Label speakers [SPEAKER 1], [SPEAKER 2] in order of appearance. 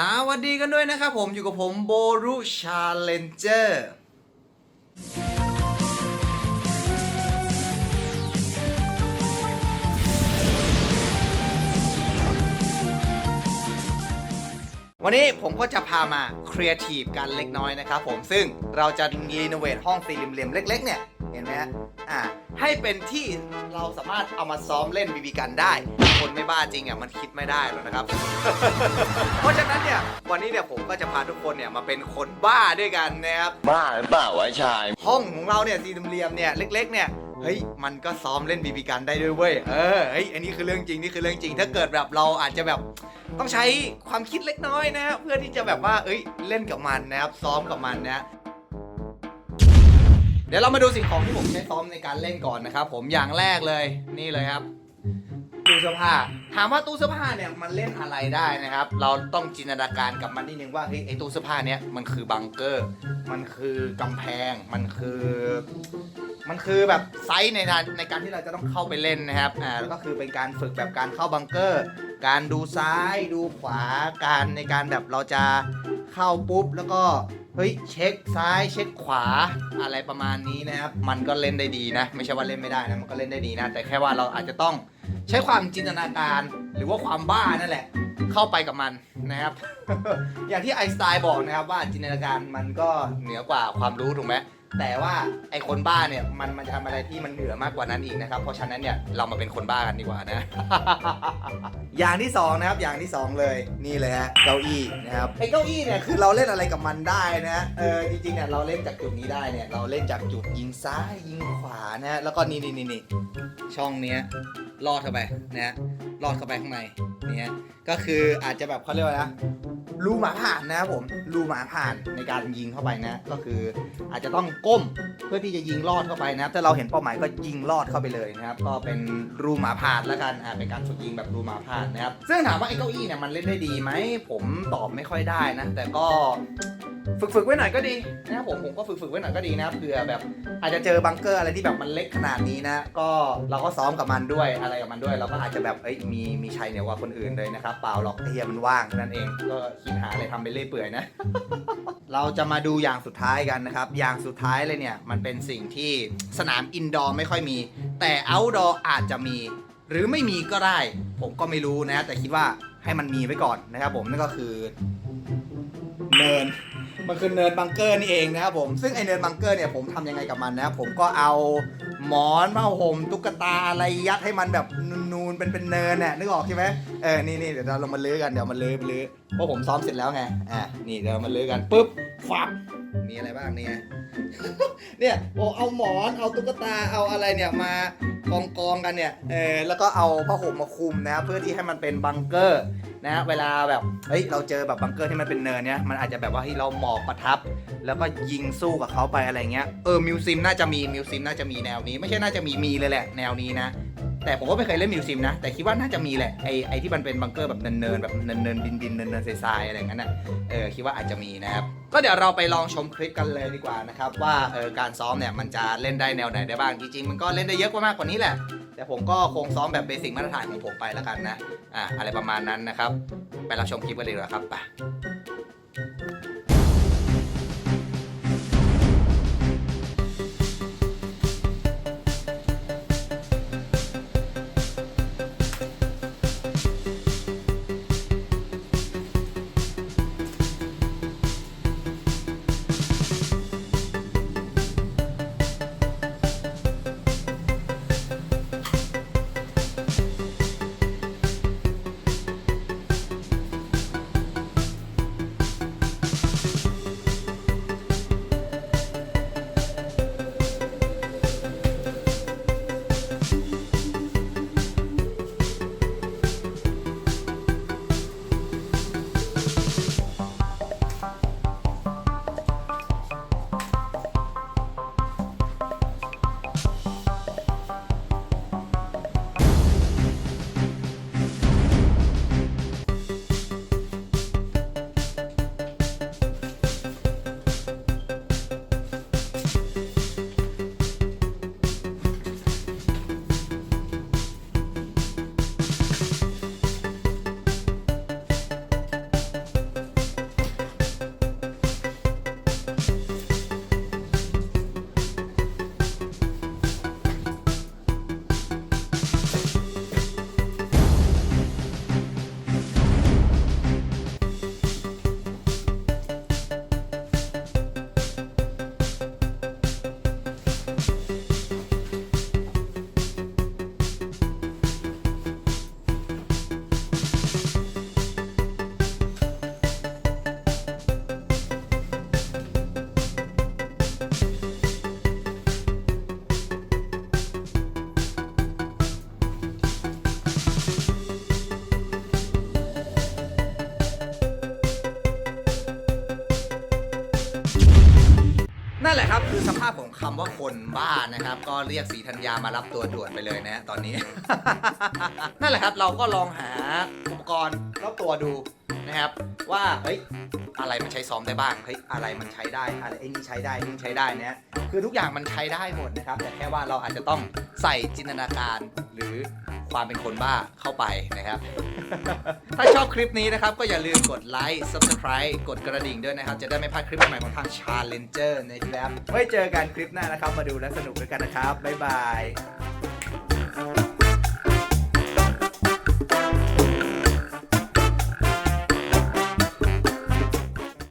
[SPEAKER 1] สวัสดีกันด้วยนะครับผมอยู่กับผมโบรุชาเลนเจอร์วันนี้ผมก็จะพามาครีเอทีฟกันเล็กน้อยนะครับผมซึ่งเราจะรีโนเวทห้องสี่เหลี่ยมๆเล็ก ๆ เนี่ย เห็นไหมฮะอ่าให้เป็นที่เราสามารถเอามาซ้อมเล่นบีบีกันได้ถ้าคนไม่บ้าจริงอะมันคิดไม่ได้หรอกนะครับ เพราะฉะนั้นเนี่ยวันนี้เนี่ยผมก็จะพาทุกคนเนี่ยมาเป็นคนบ้าด้วยกันนะครับ
[SPEAKER 2] บ้าหรือเปล่าวะชาย
[SPEAKER 1] ห้องของเราเนี่ยสี่เหลี่ยมๆเนี่ยเล็ก ๆ เนี่ยเฮ้ยมันก็ซ้อมเล่นบีบีกันได้ด้วยเว้ยเออเฮ้ยอันนี้คือเรื่องจริงนี่คือเรื่องจริง ถ้าเกิดแบบเราอาจจะแบบต้องใช้ความคิดเล็กน้อยนะฮะเพื่อที่จะแบบว่าเอ้ยเล่นกับมันนะครับซ้อมกับมันนะ เดี๋ยวเรามาดูสิ่งของที่ผมใช้ซ้อมในการเล่นก่อนนะครับ ผมอย่างแรกเลยนี่เลยครับตู้เสื้อผ้า ถามว่าตู้เสื้อผ้าเนี่ยมันเล่นอะไรได้นะครับ เราต้องจินตนาการกับมันนิดนึงว่าเฮ้ยไอตู้เสื้อผ้าเนี่ยมันคือบังเกอร์ มันคือกำแพง มันคือ มันคือแบบไซส์ในการในการที่เราจะต้องเข้าไปเล่นนะครับ อ่าแล้วก็คือเป็นการฝึกแบบการเข้าบังเกอร์ การดูซ้ายดูขวา การในการแบบเราจะเข้าปุ๊บแล้วก็ เฮ้ยเช็คซ้ายเช็คขวาอะไรประมาณนี้นะครับ มันก็เล่นได้ดีนะ ไม่ใช่ว่าเล่นไม่ได้นะ มันก็เล่นได้ดีนะ แต่แค่ว่าเราอาจจะต้องใช้ความจินตนาการ หรือว่าความบ้านั่นแหละ เข้าไปกับมันนะครับ อย่างที่ไอสไตล์บอกนะครับว่าจินตนาการมันก็เหนือกว่าความรู้ถูกไหม แต่ว่าไอคนบ้าเนี่ยมันมันจะทำอะไรที่มันเหนือมากกว่านั้นอีกนะครับ เพราะฉะนั้นเนี่ยเรามาเป็นคนบ้ากันดีกว่านะ อย่างที่สองนะครับอย่างที่สองเลยนี่เลยฮะเก้าอี้นะครับไอเก้าอี้เนี่ยคือเราเล่นอะไรกับมันได้นะเออจริงๆเนี่ยเราเล่นจากจุดนี้ได้เนี่ยเราเล่นจากจุดยิงซ้ายยิงขวานะฮะแล้วก็นี่นี่นี่นี่ช่องเนี้ยลอดเข้าไปนะฮะลอดเข้าไปข้างในเนี่ยก็คืออาจจะแบบเขาเรียกว่านะ รูหมาผ่านนะครับผมรูหมาผ่านในการยิงเข้าไปนะ ก็คืออาจจะต้องก้มเพื่อที่จะยิงลอดเข้าไปนะครับถ้าเราเห็นเป้าหมายก็ยิงลอดเข้าไปเลยนะครับก็เป็นรูหมาผ่านแล้วกันอ่าเป็นการฝึกยิงแบบรูหมาผ่านนะครับซึ่งถามว่าไอ้เก้าอี้เนี่ยมันเล่นได้ดีไหมผมตอบไม่ค่อยได้นะแต่ก็ฝึกฝึกๆไว้หน่อยก็ดีนะครับผมผมก็ฝึกฝึกๆไว้หน่อยก็ดีนะเผื่อแบบ อาจจะเจอบังเกอร์อะไรที่แบบมันเล็กขนาดนี้นะ ก็เราก็ซ้อมกับมันด้วยอะไรกับมันด้วย เราก็อาจจะแบบเอ้ยมีมีชัยเหนือกว่าคนอื่นเลยนะครับเปล่าหรอกเฮียมันว่างนั่นเองก็คิดหาอะไรทำไปเรื่อยเปื่อยนะ เราจะมาดูอย่างสุดท้ายกันนะครับ อย่างสุดท้ายเลยเนี่ย มันเป็นสิ่งที่สนามอินดอร์ไม่ค่อยมี แต่เอาท์ดอร์อาจจะมี หรือไม่มีก็ได้ ผมก็ไม่รู้นะ แต่คิดว่าให้มันมีไว้ก่อนนะครับผมนั่นก็คือเนินมันคือเนินบังเกอร์นี่เองนะครับผมซึ่งไอเนินบังเกอร์เนี่ยผมทำยังไงกับมันนะผมก็เอา หมอนผ้าห่มตุ๊กตาอะไรยัดให้มันแบบนูนๆเป็นเป็นเนินเนี่ยนึกออกใช่ไหมเออนี่นี่เดี๋ยวเราลงมาลื้อกันเดี๋ยวมาลื้อลื้อเพราะผมซ้อมเสร็จแล้วไงอะนี่เดี๋ยวมาลื้อกันปุ๊บฟับมีอะไรบ้างเนี่ยเนี่ยโอ้เอาหมอนเอาตุ๊กตาเอาอะไรเนี่ยมากองกองกันเนี่ยเออแล้วก็เอาผ้าห่มมาคลุมนะเพื่อที่ให้มันเป็นบังเกอร์ นะเวลาแบบเฮ้ยเราเจอแบบบังเกอร์ที่มันเป็นเนินเนี่ยมันอาจจะแบบว่าให้ยเราหมอบประทับ แล้วก็ยิงสู้กับเขาไปอะไรเงี้ยเออมิวซิมน่าจะมีมิวซิมน่าจะมีแนวนี้ ไม่ใช่น่าจะมีมีเลยแหละแนวนี้นะ แต่ผมก็ไม่เคยเล่นมิวซิมนะ แต่คิดว่าน่าจะมีแหละไอไอที่มันเป็นบังเกอร์แบบเนินๆแบบเนินๆดินดินๆเนินๆทรายๆอะไรอย่างนั้นน่ะเออคิดว่าอาจจะมีนะครับก็เดี๋ยวเราไปลองชมคลิปกันเลยดีกว่านะครับว่าเออการซ้อมเนี่ยมันจะเล่นได้แนวไหนได้บ้างจริงๆมันก็เล่นได้เยอะกว่ามากกว่านี้แหละ แต่ผมก็คงซ้อมแบบเบสิกมาตรฐานของผมไปแล้วกันนะอ่าอะไรประมาณนั้นนะครับ ไปรับชมคลิปกันเลยดีกว่าครับไป นั่นแหละครับคือสภาพของคำว่าคนบ้านะครับ ก็เรียกสีธัญญามารับตัวด่วนไปเลยนะฮะตอนนี้ นั่นแหละครับเราก็ลองหาอุปกรณ์รอบตัวดูนะครับ ว่าเฮ้ยอะไรมันใช้ซ้อมได้บ้างเฮ้ยอะไรมันใช้ได้อะไรไอ้นี่ใช้ได้นี่ใช้ได้นะฮะคือทุกอย่างมันใช้ได้หมดนะครับ แต่แค่ว่าเราอาจจะต้องใส่จินตนาการหรือ ความเป็นคนบ้าเข้าไปนะครับ ถ้าชอบคลิปนี้นะครับ ก็อย่าลืมกดไลค์ subscribe กดกระดิ่งด้วยนะครับ จะได้ไม่พลาดคลิปใหม่ๆของทาง Challenger นะครับไว้เจอกันคลิปหน้านะครับ มาดูและสนุกด้วยกันนะครับ บ๊ายบาย